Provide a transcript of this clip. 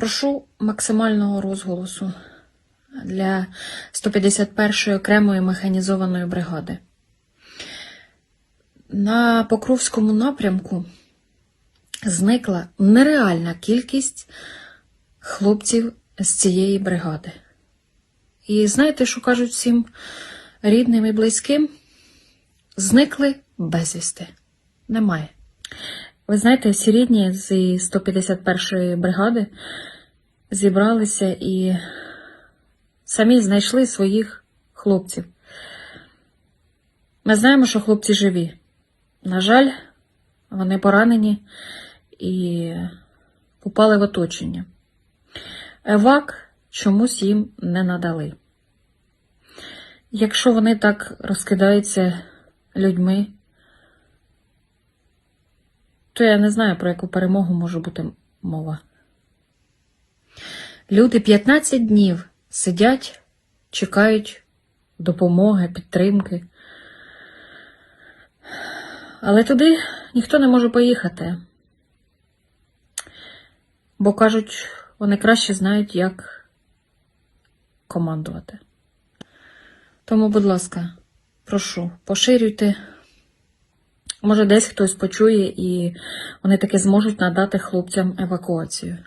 Прошу максимального розголосу для 151-ї окремої механізованої бригади. На Покровському напрямку зникла нереальна кількість хлопців з цієї бригади. І знаєте, що кажуть всім рідним і близьким? Зникли безвісти. Немає. Ви знаєте, всі рідні з 151-ї бригади зібралися і самі знайшли своїх хлопців. Ми знаємо, що хлопці живі. На жаль, вони поранені і попали в оточення. Евак чомусь їм не надали. Якщо вони так розкидаються людьми, то я не знаю, про яку перемогу може бути мова. Люди 15 днів сидять, чекають допомоги, підтримки. Але туди ніхто не може поїхати. Бо кажуть, вони краще знають, як командувати. Тому, будь ласка, прошу, поширюйте. Може, десь хтось почує і вони таки зможуть надати хлопцям евакуацію.